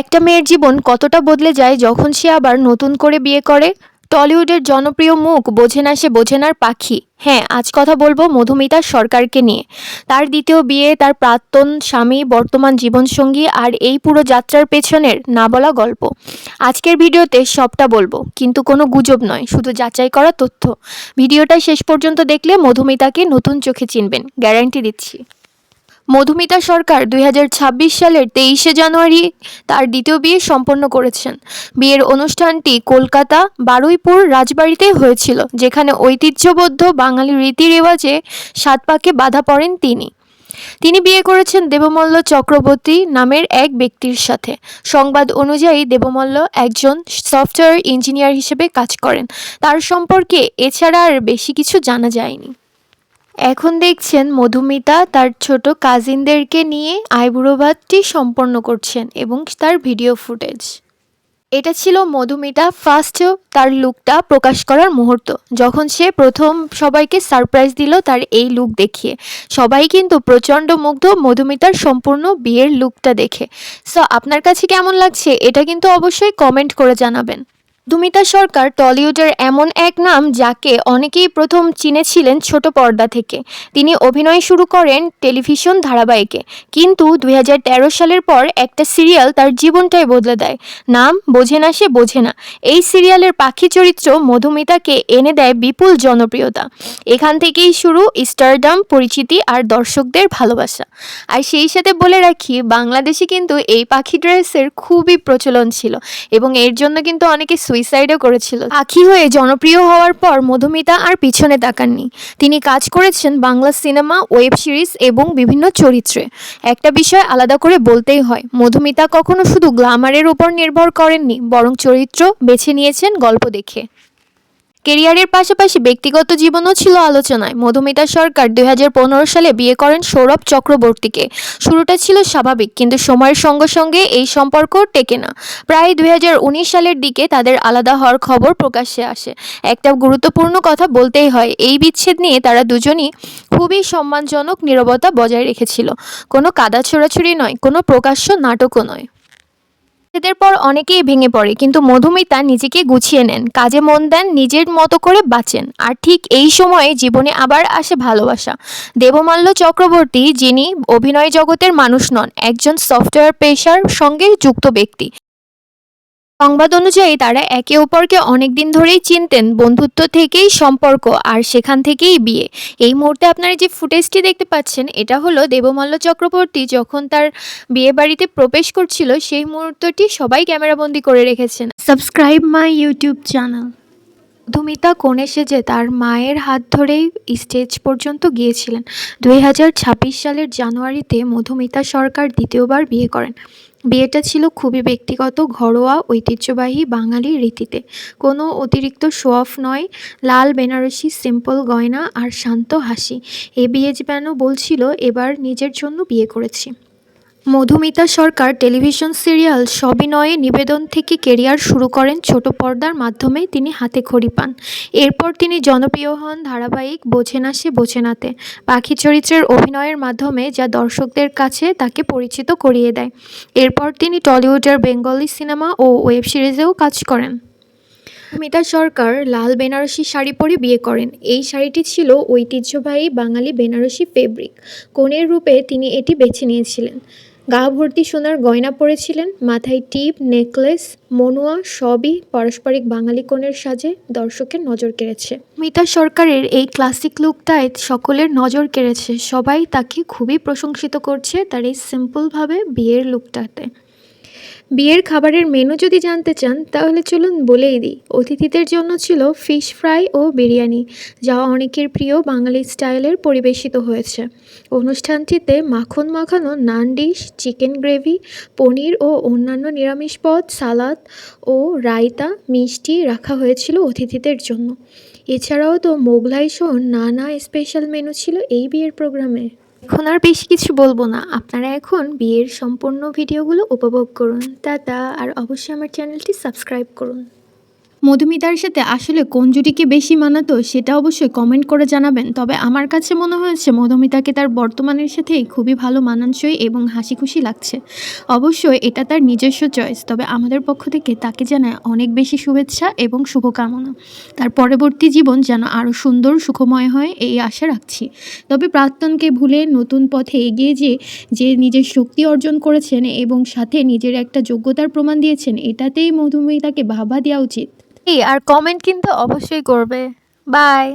একটা মেয়ের জীবন কতটা বদলে যায় যখন সে আবার নতুন করে বিয়ে করে? টলিউডের জনপ্রিয় মুখ বোঝে না সে বোঝে নার পাখি। হ্যাঁ আজ কথা বলব মধুমিতা সরকারকে নিয়ে। তার দ্বিতীয় বিয়ে, তার প্রাক্তন স্বামী, বর্তমান জীবনসঙ্গী আর এই পুরো যাত্রার পেছনের না বলা গল্প। আজকের ভিডিওতে সবটা বলব, কিন্তু কোনো গুজব নয়, শুধু যাচাই করা তথ্য। ভিডিওটা শেষ পর্যন্ত দেখলে মধুমিতাকে নতুন চোখে চিনবেন। গ্যারান্টি দিচ্ছি। মধুমিতা সরকার দুই হাজার ছাব্বিশ সালের তেইশে জানুয়ারি তার দ্বিতীয় বিয়ে সম্পন্ন করেছেন। বিয়ের অনুষ্ঠানটি কলকাতা, বারুইপুর, রাজবাড়িতে হয়েছিল, যেখানে ঐতিহ্যবদ্ধ বাঙালি রীতি রেওয়াজে সাত পাকে বাধা পড়েন তিনি। তিনি বিয়ে করেছেন দেবমল্ল চক্রবর্তী নামের এক ব্যক্তির সাথে। সংবাদ অনুযায়ী দেবমল্ল একজন সফটওয়্যার ইঞ্জিনিয়ার হিসেবে কাজ করেন। তার সম্পর্কে এছাড়া আর বেশি কিছু জানা যায়নি। এখন দেখছেন মধুমিতা তার ছোট কাজিনদেরকে নিয়ে আইবুড়ো ভাতটি সম্পন্ন করছেন এবং তার ভিডিও ফুটেজ এটা ছিল মধুমিতা ফার্স্ট তার লুকটা প্রকাশ করার মুহূর্ত। যখন সে প্রথম সবাইকে সারপ্রাইজ দিল তার এই লুক দেখিয়ে। সবাই কিন্তু প্রচণ্ড মুগ্ধ মধুমিতার সম্পূর্ণ বিয়ের লুকটা দেখে। সো আপনার কাছে কেমন লাগছে? এটা কিন্তু অবশ্যই কমেন্ট করে জানাবেন। মধুমিতা সরকার টলিউডের এমন এক নাম যাকে অনেকেই প্রথম চিনেছিলেন ছোট পর্দা থেকে। তিনি অভিনয় শুরু করেন টেলিভিশন ধারাবাহিকে। কিন্তু দু হাজার তেরো সালের পর একটা সিরিয়াল তার জীবনটাই বদলে দেয়। নাম বোঝে না সে বোঝে না। এই সিরিয়ালের পাখি চরিত্র মধুমিতাকে এনে দেয় বিপুল জনপ্রিয়তা। এখান থেকেই শুরু স্টারডাম, পরিচিতি আর দর্শকদের ভালোবাসা। আর সেই সাথে বলে রাখি, বাংলাদেশে কিন্তু এই পাখি ড্রেসের খুবই প্রচলন ছিল এবং এর জন্য কিন্তু অনেকে সুইসাইডও করেছিল। আখি হয়ে জনপ্রিয় হওয়ার পর মধুমিতা আর পিছনে তাকাননি। তিনি কাজ করেছেন বাংলা সিনেমা, ওয়েব সিরিজ এবং বিভিন্ন চরিত্রে। একটা বিষয় আলাদা করে বলতেই হয়, মধুমিতা কখনো শুধু গ্লামারের উপর নির্ভর করেননি, বরং চরিত্র বেছে নিয়েছেন গল্প দেখে। কেরিয়ারের পাশাপাশি ব্যক্তিগত জীবনও ছিল আলোচনায়। মধুমিতা সরকার দুই হাজার পনেরো সালে বিয়ে করেন সৌরভ চক্রবর্তীকে। শুরুটা ছিল স্বাভাবিক, কিন্তু সময়ের সঙ্গে সঙ্গে এই সম্পর্ক টেকে না। প্রায় দুই হাজার উনিশ সালের দিকে তাদের আলাদা হওয়ার খবর প্রকাশ্যে আসে। একটা গুরুত্বপূর্ণ কথা বলতেই হয়, এই বিচ্ছেদ নিয়ে তারা দুজনই খুবই সম্মানজনক নীরবতা বজায় রেখেছিল। কোনো কাদা ছোড়াছুড়ি নয়, কোনো প্রকাশ্য নাটকও নয়। এদের পর অনেকেই ভেঙে পড়ে, কিন্তু মধুমিতা নিজেকে গুছিয়ে নেন, কাজে মন দেন, নিজের মতো করে বাঁচেন। আর ঠিক এই সময়ে জীবনে আবার আসে ভালোবাসা। দেবমাল্য চক্রবর্তী, যিনি অভিনয় জগতের মানুষ নন, একজন সফটওয়্যার পেশার সঙ্গে যুক্ত ব্যক্তি। সংবাদ অনুযায়ী তারা একে অপরকে অনেকদিন ধরেই চিনতেন, বন্ধুত্ব থেকেই সম্পর্ক আর সেখান থেকেই বিয়ে। এই মুহূর্তে আপনারা যে ফুটেজটি দেখতে পাচ্ছেন, এটা হলো দেবমল্ল চক্রবর্তী যখন তার বিয়ে বাড়িতে প্রবেশ করছিল, সেই মুহূর্তটি সবাই ক্যামেরাবন্দি করে রেখেছেন। Subscribe my YouTube channel Madhumita কোণে সেজে তার মায়ের হাত ধরেই স্টেজ পর্যন্ত গিয়েছিলেন। দুই হাজার ছাব্বিশ সালের জানুয়ারিতে মধুমিতা সরকার দ্বিতীয়বার বিয়ে করেন। বিয়েটা ছিল খুবই ব্যক্তিগত, ঘরোয়া, ঐতিহ্যবাহী বাঙালি রীতিতে। কোনো অতিরিক্ত শো অফ নয়, লাল বেনারসি, সিম্পল গয়না আর শান্ত হাসি। এ বিয়ে যেন বলছিল, এবার নিজের জন্য বিয়ে করেছি। মধুমিতা সরকার টেলিভিশন সিরিয়াল সবিনয়ে নিবেদন থেকে কেরিয়ার শুরু করেন ছোট পর্দার মাধ্যমে তিনি হাতে খড়ি পান। এরপর তিনি জনপ্রিয় হন ধারাবাহিক বোঝে না সে বোঝে নাতে। পাখি চরিত্রের অভিনয়ের মাধ্যমে যা দর্শকদের কাছে তাকে পরিচিত করিয়ে দেয়। এরপর তিনি টলিউডের বেঙ্গলি সিনেমা ও ওয়েব সিরিজেও কাজ করেন। মিতা সরকার লাল বেনারসি শাড়ি পরে বিয়ে করেন। এই শাড়িটি ছিল ঐতিহ্যবাহী বাঙালি বেনারসি ফেব্রিক। কনের রূপে তিনি এটি বেছে নিয়েছিলেন। গা ভর্তি সোনার গয়না পরেছিলেন, মাথায় টিপ, নেকলেস, মনুয়া সবই পারস্পরিক বাঙালি কোণের সাজে দর্শকের নজর কেড়েছে। মিতা সরকারের এই ক্লাসিক লুকটায় সকলের নজর কেড়েছে, সবাই তাকে খুবই প্রশংসিত করছে তার এই সিম্পলভাবে বিয়ের লুকটাতে। বিয়ের খাবারের মেনু যদি জানতে চান, তাহলে চলুন বলেই দিই। অতিথিদের জন্য ছিল ফিশ ফ্রাই ও বিরিয়ানি, যা অনেকের প্রিয় বাঙালি স্টাইলের পরিবেশিত হয়েছে। অনুষ্ঠানটিতে মাখন মাখানো naan dish chicken gravy paneer ও অন্যান্য নিরামিষ পদ, সালাদ ও রায়তা মিষ্টি রাখা হয়েছিল অতিথিদের জন্য। এছাড়াও তো মোগলাই সহ নানা স্পেশাল মেনু ছিল এই বিয়ের প্রোগ্রামে এখন আর বেশি কিছু বলব না। আপনারা এখন বিয়ের সম্পূর্ণ ভিডিওগুলো উপভোগ করুন। টাটা। আর অবশ্যই আমার চ্যানেলটি সাবস্ক্রাইব করুন। মধুমিতার সাথে আসলে কোন জুটিকে বেশি মানাতো সেটা অবশ্যই কমেন্ট করে জানাবেন। তবে আমার কাছে মনে হয়েছে মধুমিতাকে তার বর্তমানের সাথেই খুবই ভালো মানানসই এবং হাসি খুশি লাগছে। অবশ্যই এটা তার নিজস্ব চয়েস তবে আমাদের পক্ষ থেকে তাকে জানায় অনেক বেশি শুভেচ্ছা এবং শুভকামনা। তার পরবর্তী জীবন যেন আরও সুন্দর, সুখময় হয়, এই আশা রাখছি। তবে প্রাক্তনকে ভুলে নতুন পথে এগিয়ে যে যে নিজের শক্তি অর্জন করেছেন এবং সাথে নিজের একটা যোগ্যতার প্রমাণ দিয়েছেন, এটাতেই মধুমিতাকে ভাবা দেওয়া উচিত। আর কমেন্ট কিন্তু অবশ্যই করবে। বাই